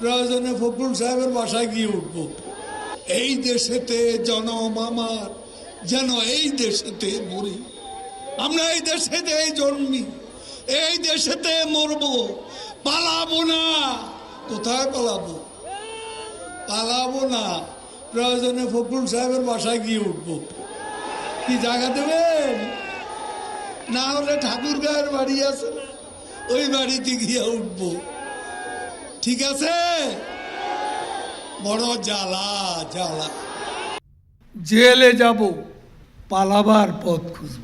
প্রয়োজনে ফখরুল সাহেবের বাসায় গিয়ে উঠব। এই দেশেতে জনম আমার, যেন এই দেশেতে মরি। আমরা এই দেশেতে জন্মি, এই দেশেতে মরব। পালাবো না, কোথায় পালাবো? পালাবো না, প্রয়োজনে ফখরুল সাহেবের বাসায় গিয়ে উঠব। কি জায়গা দেবেন? না হলে ঠাকুর গায়ের বাড়ি আছে ওই বাড়িতে গিয়ে উঠবো। ঠিক আছে? বড় জ্বালা জ্বালা। জেলে যাব পালাবার পথ খুঁজব।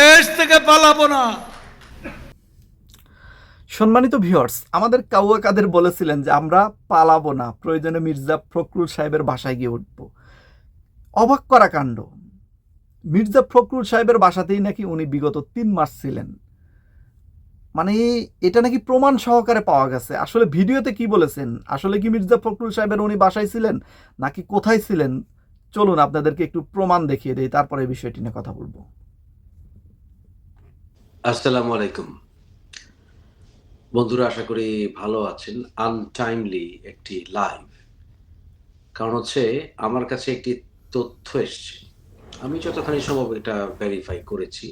দেশ থেকে পালাবো না। সম্মানিত ভিউয়ার্স আমাদের কাউয়া কাদের বলেছিলেন যে আমরা পালাবো না প্রয়োজনে মির্জা ফখরুল সাহেবের বাসায় গিয়ে উঠব। অবাক করা কাণ্ড। মির্জা ফখরুল সাহেবের বাসাতেই নাকি উনি বিগত তিন মাস ছিলেন। মানে এটা নাকি প্রমাণ সহকারে পাওয়া গেছে। আসলে ভিডিওতে কি বলেছেন? আসলে কি মির্জা ফখরুল সাহেবের উনি বাসায় ছিলেন নাকি কোথায় ছিলেন? চলুন আপনাদেরকে একটু প্রমাণ দেখিয়ে দেই, তারপরে বিষয়টি নিয়ে কথা বলব। আসসালামু আলাইকুম। বন্ধুরা, আশা করি ভালো আছেন। আনটাইমলি একটি লাইভ কারণ হচ্ছে, আমার কাছে একটি তথ্য এসছে। আমি যতখানি সম্ভব এটা ভেরিফাই করেছি।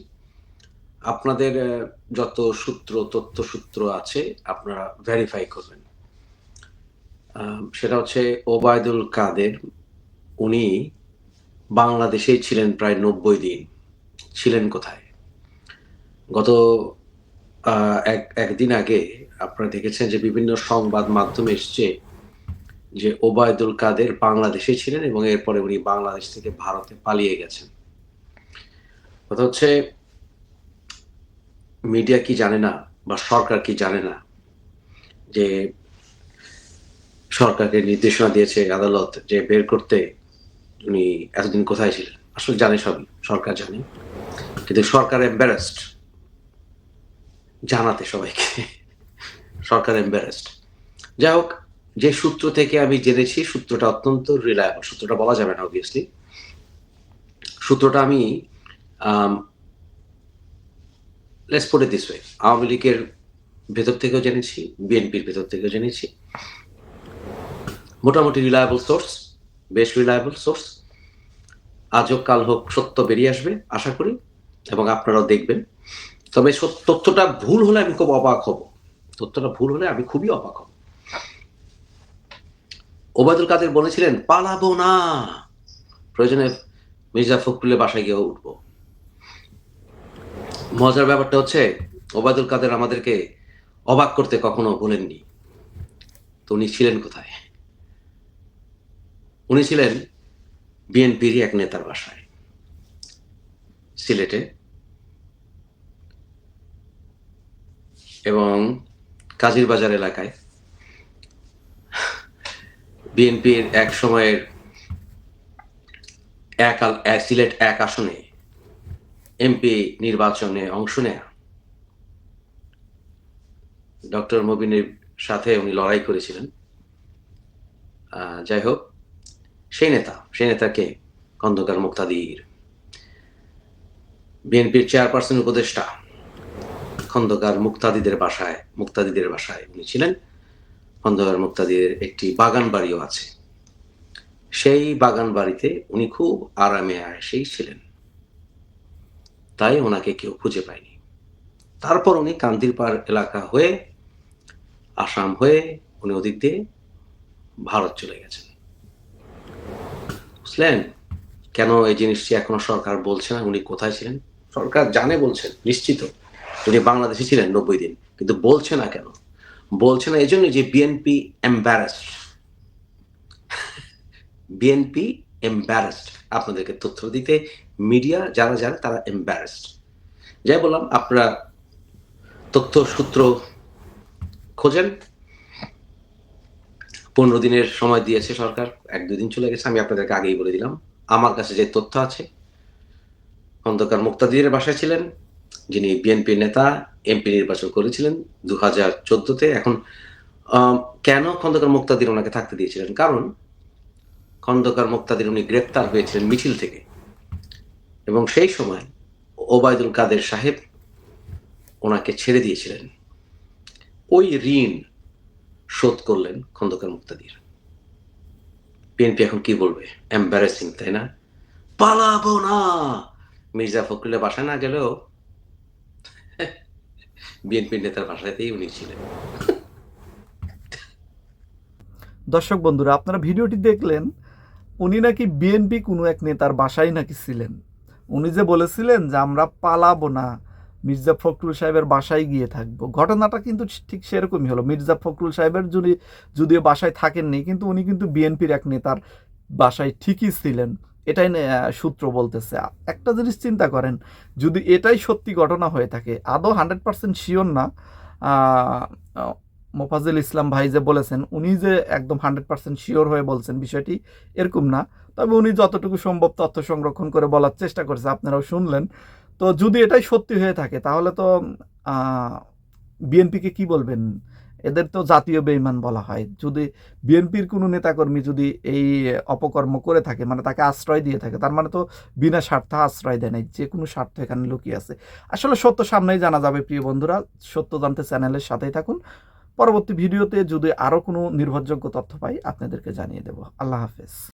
আপনাদের যত সূত্র তথ্য সূত্র আছে, আপনারা ভেরিফাই করবেন। সেটা হচ্ছে ওবায়দুল কাদের। উনি বাংলাদেশেই ছিলেন প্রায় নব্বই দিন। ছিলেন কোথায়? গত এক, একদিন আগে আপনারা দেখেছেন যে বিভিন্ন সংবাদ মাধ্যমে এসছে যে ওবায়দুল কাদের বাংলাদেশে ছিলেন এবং এরপরে উনি বাংলাদেশ থেকে ভারতে পালিয়ে গেছেন। কথা হচ্ছে মিডিয়া কি জানে না বা সরকার কি জানে না যে সরকারকে নির্দেশনা দিয়েছে আদালত যে বের করতে উনি এতদিন কোথায় ছিলেন? আসলে জানে সবই, সরকার জানে। কিন্তু সরকার এম্বারেসড জানাতে সবাইকে। সরকার এম্বারেসড যাই হোক, যে সূত্র থেকে আমি জেনেছি, সূত্রটা অত্যন্ত রিলায়েবল সূত্রটা বলা যাবে না অবভিয়াসলি সূত্রটা আমি let's put this way Awami লীগের ভেতর থেকেও জেনেছি, বিএনপির ভেতর থেকেও জেনেছি। মোটামুটি রিলায়েবল সোর্স বেশ রিলায়েবল সোর্স আজ হোক কাল হোক সত্য বেরিয়ে আসবে, আশা করি, এবং আপনারাও দেখবেন। তবে তথ্যটা ভুল হলে আমি খুব অবাক হব। তথ্যটা ভুল হলে আমি খুবই অবাক হব। ওবায়দুল কাদের বলেছিলেন, পালাবো না। প্রয়োজনে মির্জা ফখরুলের বাসায় গিয়ে উঠবো। মজার ব্যাপারটা হচ্ছে, ওবায়দুল কাদের আমাদেরকে অবাক করতে কখনো বলেননি। তো উনি ছিলেন কোথায়? উনি ছিলেন বিএনপির এক নেতার বাসায়, সিলেটে। এবং কাজির বাজার এলাকায়। বিএনপির এক সময়ের এক সিলেট এক আসনে এমপি নির্বাচনে অংশ নেয়া। ডক্টর মবিনের সাথে উনি লড়াই করেছিলেন। যাই হোক, সেই নেতা, সেই নেতাকে খন্দকার মুক্তাদির। বিএনপির চেয়ারপারসন উপদেষ্টা, খন্দকার মুক্তাদিদের বাসায় মুক্তাদিদের বাসায় উনি ছিলেন। খন্দকার মুক্তাদিদের একটি বাগান বাড়িও আছে। সেই বাগান বাড়িতে উনি খুব আরামে আয়েসেই ছিলেন। তাই ওনাকে কেউ খুঁজে পায়নি। তারপর উনি কান্দিরপাড় এলাকা হয়ে, আসাম হয়ে উনি ওদিক দিয়ে ভারত চলে গেছেন। বুঝলেন? কেন এই জিনিসটি এখনও সরকার বলছে না? উনি কোথায় ছিলেন? সরকার জানে বলছেন, নিশ্চিত। উনি বাংলাদেশে ছিলেন নব্বই দিন, কিন্তু বলছে না কেন? বলছে না এই জন্য যে বিএনপি এম্বারাসড বিএনপি এম্বারাসড আপনাদেরকে তথ্য দিতে মিডিয়া যারা যারা, তারা এম্বারাসড যাই বললাম, আপনারা তথ্য, সূত্র খোঁজেন। পনেরো দিনের সময় দিয়েছে সরকার, এক, দুই দিন চলে গেছে, আমি আপনাদেরকে আগেই বলে দিলাম। আমার কাছে যে তথ্য আছে খন্দকার মুক্তাদিরের বাসায় ছিলেন, যিনি বিএনপি নেতা, এমপি নির্বাচন করেছিলেন দু হাজার চোদ্দতে। এখন কেন খন্দকার মুক্তাদির ওনাকে থাকতে দিয়েছিলেন? কারণ খন্দকার মুক্তাদির উনি গ্রেপ্তার হয়েছিলেন মিছিল থেকে। এবং সেই সময় ওবায়দুল কাদের সাহেব ওনাকে ছেড়ে দিয়েছিলেন। ওই ঋণ শোধ করলেন খন্দকার মুক্তাদির। বিএনপি এখন কি বলবে? এম্বারেসিং তাই না? পালাবো না! মির্জা ফখরুলের বাসায় না গেলেও বিএনপির নেতার বাসাতেই উনি ছিলেন। দর্শক বন্ধুরা, আপনারা ভিডিওটি দেখলেন উনি নাকি বিএনপি কোনো এক নেতার বাসায় নাকি ছিলেন। উনি যে বলেছিলেন যে আমরা পালাবো না, মির্জা ফখরুল সাহেবের বাসায় গিয়ে থাকব। ঘটনাটা কিন্তু ঠিক সেরকমই হলো। মির্জা ফখরুল সাহেবের যদি যদিও বাসায় থাকেননি, কিন্তু উনি কিন্তু বিএনপির এক নেতার বাসায় ঠিকই ছিলেন। এটাই সূত্র বলতেছে। একটা জিনিস চিন্তা করেন, যদি এটাই সত্যি ঘটনা হয়ে থাকে, আদৌ হান্ড্রেড পার্সেন্ট শিওর না মোফাজুল ইসলাম ভাই যে বলেছেন, উনি যে একদম হান্ড্রেড পার্সেন্ট শিওর হয়ে বলছেন বিষয়টি এরকম না। তবে উনি যতটুকু সম্ভব তথ্য সংরক্ষণ করে বলার চেষ্টা করেছে, আপনারাও শুনলেন। তো যদি এটাই সত্যি হয়ে থাকে, তাহলে তো বিএনপিকে কি বলবেন? এদের তো জাতীয় বেইমান বলা হয়। যদি বিএনপির কোনো নেতাকর্মী যদি এই অপকর্ম করে থাকে মানে তাকে আশ্রয় দিয়ে থাকে, তার মানে তো বিনা স্বার্থে আশ্রয় দেয় নাই, যে কোনো স্বার্থ এখানে লুকিয়ে আছে। আসলে সত্য সামনেই জানা যাবে, প্রিয় বন্ধুরা। সত্য জানতে চ্যানেলের সাথেই থাকুন। পরবর্তী ভিডিওতে যদি আরও কোনো নির্ভরযোগ্য তথ্য পাই আপনাদেরকে জানিয়ে দেব। আল্লাহ হাফেজ।